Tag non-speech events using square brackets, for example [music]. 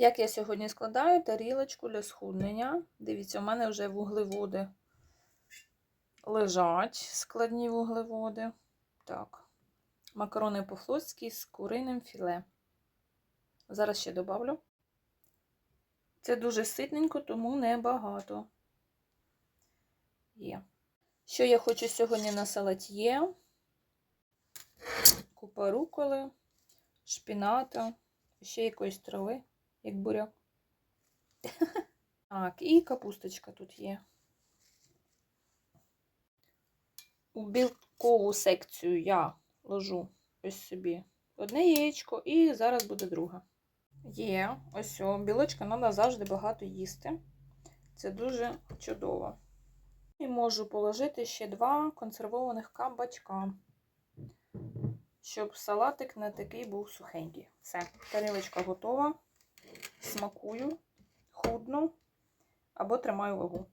Як я сьогодні складаю тарілочку для схуднення. Дивіться, у мене вже вуглеводи лежать, складні вуглеводи. Так. Макарони по-флотськи з куриним філе. Зараз ще добавлю. Це дуже ситненько, тому небагато. Є. Що я хочу сьогодні на салатє? Купа руколи, шпіната, ще якоїсь трави, як буряк. [laughs] Так, і капусточка тут є. У білкову секцію я ложу ось собі одне яєчко, і зараз буде друге. Є, ось о, білочка треба завжди багато їсти. Це дуже чудово. І можу положити ще два консервованих кабачка, щоб салатик не такий був сухенький. Все, тарілочка готова. Смакую, худну або тримаю вагу.